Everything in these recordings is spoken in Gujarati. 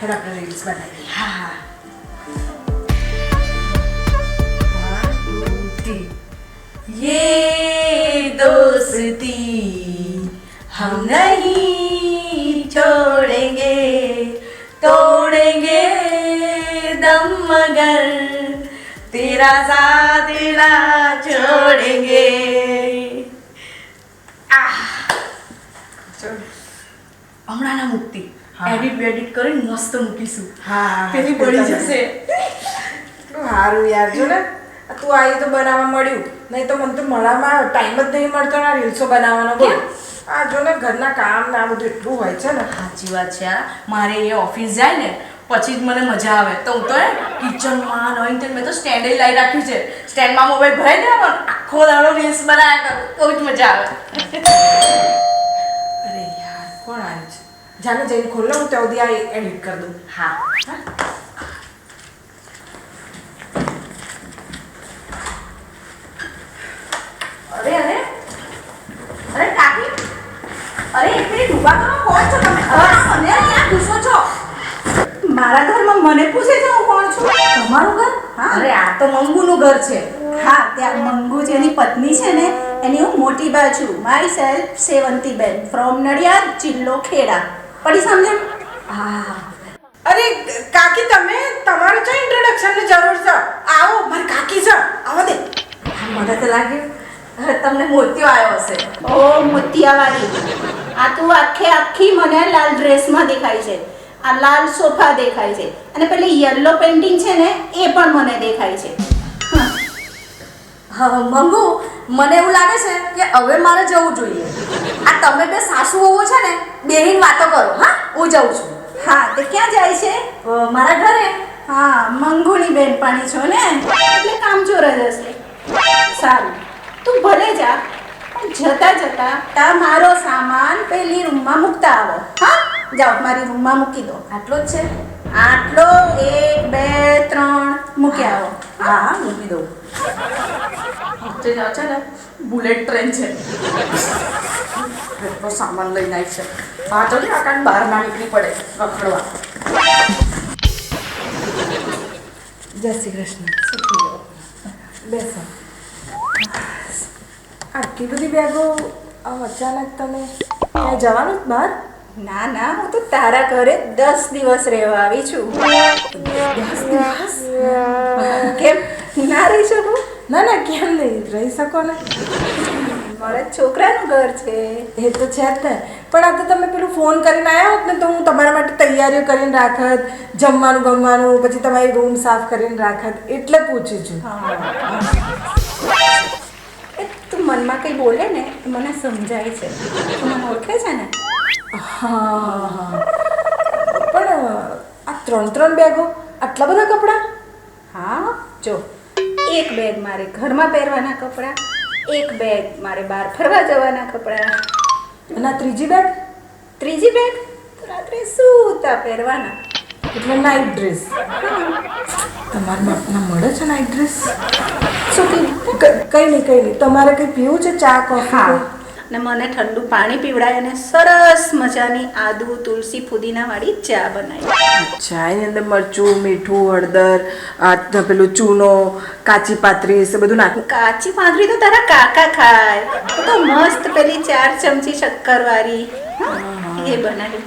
હેડ આપણે રીલ્સ બનાવીએ હા હા One, two, three. ये दोस्ती हम नहीं छोड़ेंगे तोड़ेंगे दम मगर तेरा साथ ना छोड़ेंगे આહ ચલ. હમણાં ના મુક્તિ હા. એડિટ બેડિટ કરીને મસ્ત મૂકીશું. હા પેલી પડી જશે. એટલું સારું યાર જો ને આ તું આવી તો બનાવવા મળ્યું નહીં તો મને તો મળવામાં ટાઈમ જ નહીં મળતો ને આ રીલ્સો બનાવવાનો બોલ. આ જો ને ઘરના કામ ના બધું એટલું હોય છે ને. સાચી વાત છે યાર મારે એ ઓફિસ જાય ને પછી જ મને મજા આવે. તો હું તો એ કિચનમાં નહીં તેલ મેં તો સ્ટેન્ડે લાવી રાખ્યું છે. સ્ટેન્ડમાં મોબાઈલ ભરાઈ પણ આખો દાડો રીલ્સ બનાવ્યા કરું બહુ જ મજા આવે. અરે યાર કોણ આવ્યું છે? જાને જઈને ખોલો હું ત્યાં સુધી આ એડિટ કરી દઉં. હા. અરે અરે. અરે કાકી. અરે એક મિનિટ ઊભા કરો કોણ છો તમે? મને અહીંયા ઘૂસો છો. મારા ઘરમાં મને પૂછે છે હું કોણ છું? તમારું ઘર? હા. અરે આ તો મંગુનું ઘર છે. હા ત્યાં મંગુ જેની પત્ની છે ને એની હું મોટી બા છું. મારી સેલ્ફ સેવંતીબેન ફ્રોમ નડિયાદ જિલ્લો ખેડા. પડી સમજણ હા. અરે કાકી તમે તમારે જો ઇન્ટ્રોડક્શનની જરૂર છે. આવો મારી કાકી છે. આવો દે. મને તો લાગ્યું તમને મોતિયો આવ્યો હશે. ઓ મોતિયાવાળી. આ તું આખે આખી મને લાલ ડ્રેસમાં દેખાય છે. આ લાલ સોફા દેખાય છે. અને પેલી યલો પેન્ટિંગ છે ને એ પણ મને દેખાય છે. હા. હા મંગુ મને એવું લાગે છે કે હવે મારે જવું જોઈએ. આ તમે બે સાસુ હોવો છે ને બેહીન વાતો કરો હા? હું જાઉં છું. હા તે ક્યાં જાય છે? મારા ઘરે? હા મંગુની બેનપાણી છો ને? એટલે કામચોર જ હશે. સારું તું ભલે જા પણ જતા જતા તા મારો સામાન પેલી રૂમમાં મૂકતા આવો. હા? જાઓ મારી રૂમમાં મૂકી દો. આટલો જ છે? આટલો એક બે ત્રણ. મૂકી આવો. હા હા મૂકી દઉં. વચ્ચે જાવ છે ને બુલેટ ટ્રેન છે. એટલો સામાન લઈને આવી છે. હા તો આ આકાશ બહાર ના નીકળી પડે રખડવા. જય શ્રી કૃષ્ણ. બેસો. આટલી બધી બેગો અચાનક તમે ત્યાં જવાનું જ બહાર? ના ના હું તો તારા ઘરે દસ દિવસ રહેવા આવી છું. દસ દિવસ? કેમ? ના રહી શકો? ના ના કેમ નહીં? રહી શકો ને? મારા છોકરાનું ઘર છે. એ તો છે જ ને. પણ આ તો તમે પેલું ફોન કરીને આવ્યા હોત ને તો હું તમારા માટે તૈયારીઓ કરીને રાખત જમવાનું ગમવાનું પછી તમારી રૂમ સાફ કરીને રાખત એટલે પૂછું છું. એ તું મનમાં કંઈ બોલે ને મને સમજાય છે. મને ઓળખે છે ને? હા હા પણ આ ત્રણ ત્રણ બેગો આટલા બધા કપડાં? હા જો. એક બેગ મારે ઘરમાં પહેરવાના કપડાં એક બેગ મારે બહાર ફરવા જવાના કપડાં. અને ત્રીજી બેગ ત્રીજી બેગ તો રાત્રે સૂતા પહેરવાના. એટલે નાઇટ ડ્રેસ તમારા બાપના મળે છે નાઇટ ડ્રેસ શું કંઈ કઈ નહીં કઈ નહીં. તમારે કંઈ પીવું છે? ચા કોફી? ને મને ઠંડુ પાણી પીવડાય અને સરસ મજાની આદુ તુલસી ફુદીનાવાળી ચા બનાવી. ચાની અંદર મરચું મીઠું હળદર આ પેલું ચૂનો કાચી પાતરી એ બધું નાખ. કાચી પાતરી તો તારા કાકા ખાય. તો મસ્ત પેલી ચાર ચમચી શક્કરવાળી એ બનાવી.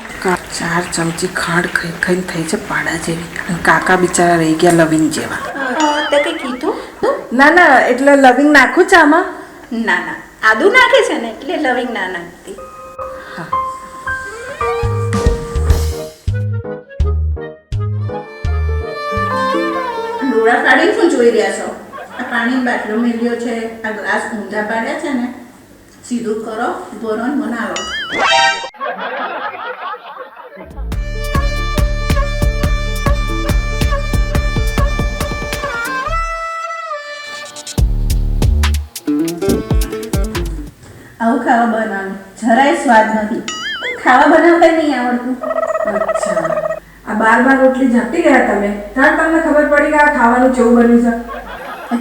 ચાર ચમચી ખાંડ ખાઈ ખાઈને થઈ છે પાડા જેવી. કાકા બિચારા રહી ગયા લવિંગ જેવા. તે કંઈ કીધું? ના ના એટલે લવિંગ નાખું ચામાં? ના ના. આદુ નાખે છે ને એટલે લવિંગ ના નાખતી. ડોળા કાઢીને શું જોઈ રહ્યા છો? આ પાણી બાટલો મેલ્યો છે, આ ગ્લાસ ઊંધા પાડ્યા છે ને? સીધું કરો ભરો બનાવો. આવું ખાવા બનાવું. જરાય સ્વાદ નથી. ખાવા બનાવતા નહીં આવડતું. અચ્છા. આ બાર બાર રોટલી ઝપટી ગયા તમે? ત્યાં તમને ખબર પડી કે આ ખાવાનું જેવું બન્યું છે?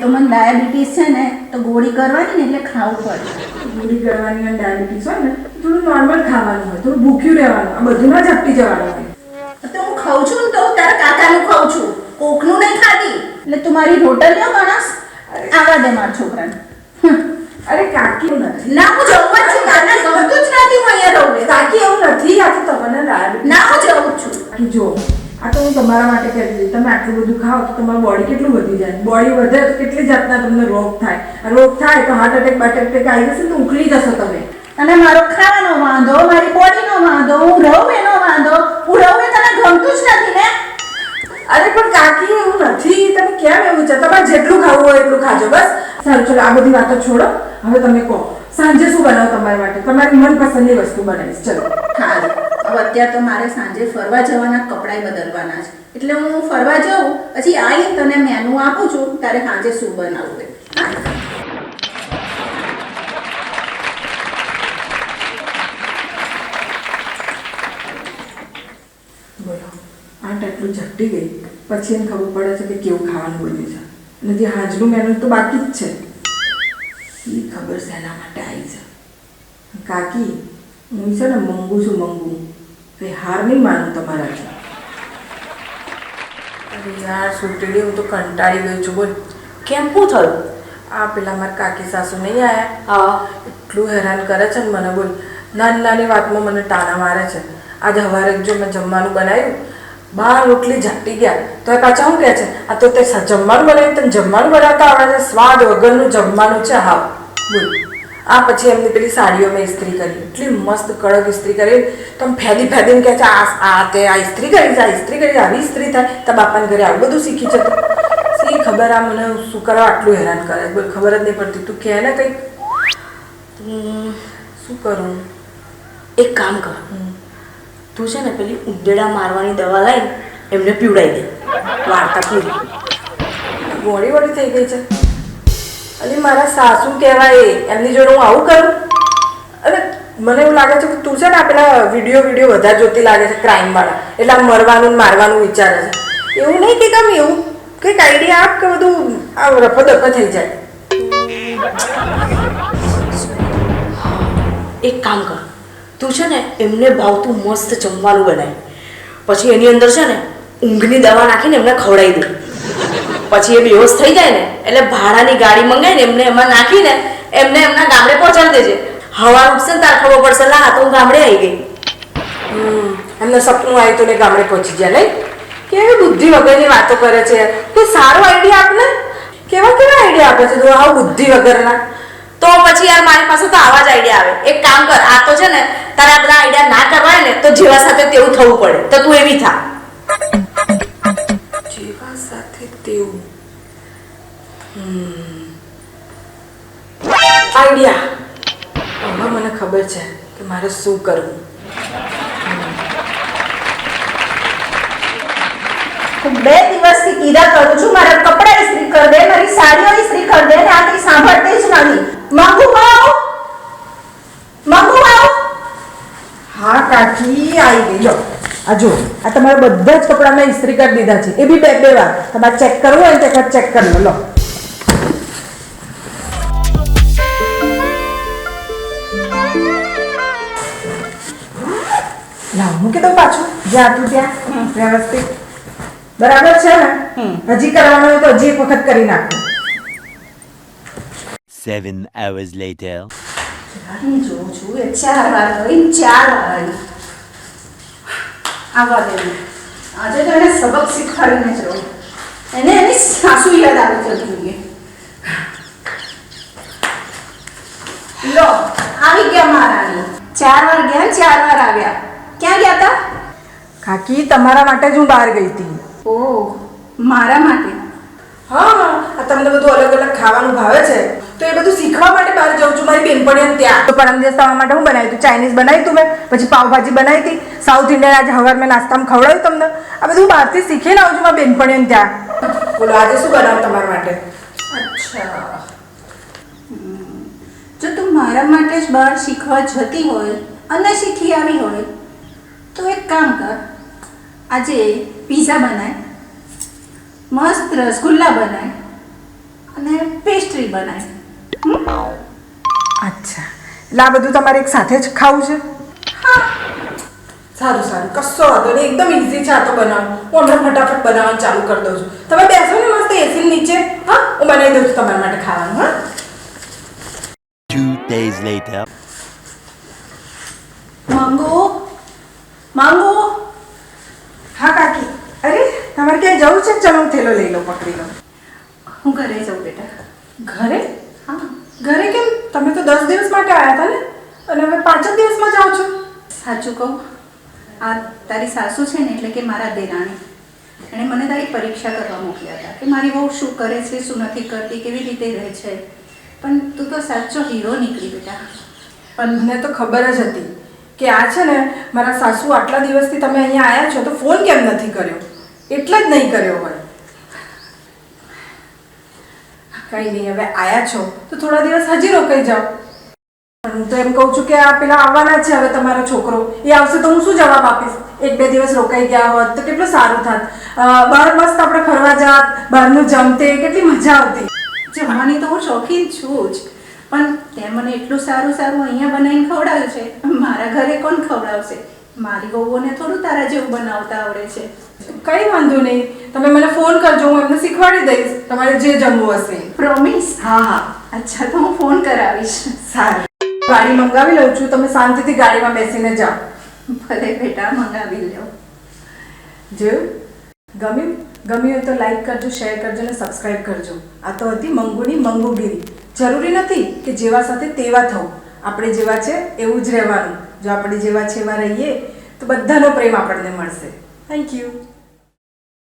તો મને ડાયાબિટીસ છે ને તો ગોળી કરવાની ને એટલે ખાવું પડે. ગોળી કરવાની અને ડાયાબિટીસ હોય ને થોડું નોર્મલ ખાવાનું હોય થોડું ભૂખ્યું રહેવાનું આ બધુંમાં ઝપટી જવાનું હોય. તો હું ખાઉં છું ને તો હું તારા કાકાનું ખાઉં છું. કોકનું નહીં ખાતી એટલે તું મારી રોટલીઓ માણસ આવા દે મારા છોકરાને. અરે કાકી નથી. ના હું જવું જ છું. મને ગમતું જ નથી હું અહીંયા રહું. કાકી એવું નથી આ તો તમને લાગે ના હું જવું છું. જો આ તો હું તમારા માટે કહી દીધી. તમે આટલું બધું ખાઓ તો તમારું બોડી કેટલું વધી જાય? બોડી વધે તો કેટલી જાતના તમને રોગ થાય? રોગ થાય તો હાર્ટ એટેક બાટ એટેક આવી જશે તો ઉકળી જશો તમે. અને મારો ખાવાનો વાંધો મારી બોડીનો વાંધો હું રહું એનો વાંધો હું રહું એ તને ગમતું જ નથી ને? અરે પણ કાકી એવું નથી. તમે કેમ એવું છે? તમારે જેટલું ખાવું હોય એટલું ખાજો બસ. સારું ચલો આ બધી વાતો છોડો. હવે તમે કહો. સાંજે શું બનાવો તમારા માટે? તમારી મનપસંદની વસ્તુ બનાવીશ. ચલો. હા હવે અત્યારે તો મારે સાંજે ફરવા જવાના કપડાય બદલવાના છે. એટલે હું ફરવા જાઉં પછી આવી તને મેનુ આપું છું તારે સાંજે શું બનાવવું બોલો. આટ આટલું ઝપટી ગઈ. પછી એને ખબર પડે છે કે કેવું ખાવાનું બન્યું છે. અને જે હાજનું મેનુ તો બાકી જ છે. એ ખબર શેના માટે આવી છે કાકી હું છે ને મંગુ છું મંગુ. કંઈ હાર નહીં માનું તમારાથી. અરે યાર સુટેડી હું તો કંટાળી ગઈ છું. બોલ કેમ શું થયું? આ પેલા મારા કાકી સાસુ નહીં આયા? હા. એટલું હેરાન કરે છે ને મને બોલ. નાની નાની વાતમાં મને ટાણા મારે છે. આજે સવારે જો મેં જમવાનું બનાવ્યું બાર રોટલી ઝાટી ગયા. તો એ પાછા શું કહે છે? આ તો તે જમવાનું બનાવ્યું તને જમવાનું બનાવતા આવડે સ્વાદ વગરનું જમવાનું છે હાવ બોલ. આ પછી એમની પેલી સાડીઓ મેં ઇસ્ત્રી કરી. એટલી મસ્ત કડક ઇસ્ત્રી કરી. તો આમ ફેદી ફેદીને કહે છે, આ આ તે આ ઇસ્ત્રી કરી, આ ઇસ્ત્રી કરી, આવી ઇસ્ત્રી થાય. તો બાપાને ઘરે આવું બધું શીખી છે તું. શી ખબર આ મને શું કરવા આટલું હેરાન કરે? બોલ, ખબર જ નહીં પડતી. તું કહે ને કંઈક. શું કરું? એક કામ કર. તું છે ને પેલી ઉંદેડા મારવાની દવા લાવી એમને પીવડાવી દે. વાર્તા પૂરી. ગોળી વળી થઈ ગઈ છે. અરે મારા સાસુ કહેવાય, એમની જોડે હું આવું કરું? અરે, મને એવું લાગે છે કે તું છે ને આ વીડિયો વીડિયો વધારે જોતી લાગે છે ક્રાઇમવાળા એટલે આમ મરવાનું મારવાનું વિચારે છે. એવું નહીં કે કામ એવું. કંઈક આઈડિયા આપ કે બધું આ રફો થઈ જાય. એક કામ કર. તું છે ને એમને ભાવતું મસ્ત જમવાનું બનાય. પછી એની અંદર છે ને ઊંઘની દવા નાખીને એમને ખવડાવી દે. પછી એ બેહોશ થઈ જાય ને, એટલે ભાડાની ગાડી મંગાવીને એમને એમાં નાખીને એમને એમના ગામડે પહોંચાડી દેજે. હવા ઉઠશે ને તાર ખબર પડશે, લા તો હું ગામડે આવી ગઈ. એમને સપનું આવ્યું તો ને ગામડે પહોંચી ગયા, લઈ. કેવી બુદ્ધિ વગરની વાતો કરે છે. તો સારો આઈડિયા આપને? કેવા કેવા આઈડિયા આપે છે? તું આવું બુદ્ધિ વગરના. તો પછી યાર મારી પાસે તો આવા જ આઈડિયા આવે. એક કામ કર આ તો છે ને તારે આ બધા આઈડિયા ના કરવા ને તો જેવા સાથે તેવું થવું પડે. તો તું એવી થા. જેવા સાથે તેવું. આઈડિયા હવે મને ખબર છે કે મારે શું કરવું. હું બે દિવસથી કીધા કરું છું મારા કપડા ઇસ્ત્રી કર દે મારી સાડીઓ ઇસ્ત્રી કર દે ને આ કંઈ સાંભળતી જ નથી. મંગુ માવ મંગુ માવ હા કાકી આવી ગઈ. લો આ જો આ તમારા બધા જ કપડાં મેં ઇસ્ત્રી કરી દીધા છે. એ બી બે બે વાર. તમારે ચેક કરવું હોય ને તો ચેક કરી લો. લો. લાવ મૂકી દઉં પાછું. જ્યાં તું ત્યાં. વ્યવસ્થિત. બરાબર છે ને? હજી કરવાનું હોય તો હજી એક વખત કરી નાખો. Seven hours later. હું જોઉં છું એ ચાર વાર ગઈ ચાર વાર આવી આવવા દે આજે તો એને સબક શીખવાડીને જ રહું એને એની સાસુ યાદ આવી જતી જોઈએ લો આવી ગયા મહારાણી ચાર વાર ગયા ચાર વાર આવ્યા ક્યાં ગયા હતા કાકી તમારા માટે જ હું બહાર ગઈ હતી ઓહ મારા માટે હા આ તમને બધું અલગ અલગ ખાવાનું ભાવે છે. તો એ બધું શીખવા માટે બહાર જાઉં છું. મારી બેનપણીઓ ત્યાં. તો પરમ દિવસ તમારા માટે હું બનાવ્યું હતું? ચાઇનીઝ બનાવ્યું હતું મેં? પછી પાવભાજી બનાવી હતી? સાઉથ ઇન્ડિયન આજે હવાર મેં નાસ્તામાં ખવડાવ્યું તમને? આ બધું બહારથી શીખીને આવું છું મારી બેનપણીઓ ત્યાં. બોલો આજે શું બનાવું તમારા માટે? અચ્છા. જો તું મારા માટે જ બહાર શીખવા જતી હોય અને શીખી આવી હોય તો એક કામ કર. આજે પીઝા બનાય. મસ્ત રસગુલ્લા બનાય અને પેસ્ટ્રી બનાય. અચ્છા. એટલે આ બધું તમારે એક સાથે જ ખાવું છે? સારું સારું. કશો વાંધો નહીં. એકદમ ઇઝી છે આ તો બનાવવાનું. હું હમણાં ફટાફટ બનાવવાનું ચાલુ કરી દઉં છું. તમે બેસો ને મસ્ત એસી નીચે. હા હું બનાવી દઉં છું તમારા માટે ખાવાનું હા? Two days later. માંગો. મંગુ. હા કાકી. અરે તમારે ક્યાંય જવું છે? ચલો થેલો લઈ લો પકડી લો હું ઘરે જાઉં બેટા. ઘરે? હા. ઘરે કેમ? તમે તો દસ દિવસ માટે આવ્યા હતા ને? અને હવે પાંચ જ દિવસમાં જાઓ છો. સાચું કહું. આ તારી સાસુ છે ને એટલે કે મારા દેરાણી. એણે મને તારી પરીક્ષા કરવા મોકલ્યા હતા કે મારી બહુ શું કરે છે શું નથી કરતી કેવી રીતે રહે છે. પણ તું તો સાચો હીરો નીકળી બેટા. પણ મને તો ખબર જ હતી કે આ છે ને મારા સાસુ આટલા દિવસથી તમે અહીંયા આવ્યા છો તો ફોન કેમ નથી કર્યો? એટલે જ નહીં કર્યો હોય કંઈ નહીં, હવે આયા છો. તો થોડા દિવસ હજી રોકાઈ જાઓ. હું તો એમ કહું છું કે આ પેલા આવવાના છે હવે તમારો છોકરો. એ આવશે તો હું શું જવાબ આપીશ? એક બે દિવસ રોકાઈ ગયા હોત તો કેટલું સારું થાત. બહાર મસ્ત આપણે ફરવા જાત, બહારનું જમતે, કેટલી મજા આવતી. જમવાની તો હું શોખીન છું જ. પણ તે મને એટલું સારું સારું અહીંયા બનાવીને ખવડાવ્યું છે. મારા ઘરે કોણ ખવડાવશે? મારી વહુઓને થોડું તારા જેવું બનાવતા આવડે છે. કંઈ વાંધો નહીં. તમે મને ફોન કરજો હું એમને શીખવાડી દઈશ. તમારે જે જમવું હશે. પ્રોમિસ હા હા. અચ્છા તો હું ફોન કરાવીશ. સારું. ગાડી મંગાવી લઉં છું. તમે શાંતિથી ગાડીમાં બેસીને જાઓ. ભલે બેટા મંગાવી લો જોયું ગમ્યું? ગમ્યું હોય તો લાઈક કરજો શેર કરજો અને સબસ્ક્રાઈબ કરજો. આ તો હતી મંગુની મંગુગીરી. જરૂરી નથી કે જેવા સાથે તેવા થવું. આપણે જેવા છે એવું જ રહેવાનું. જો આપણે જેવા છે એવા રહીએ તો બધાનો પ્રેમ આપણને મળશે. Thank you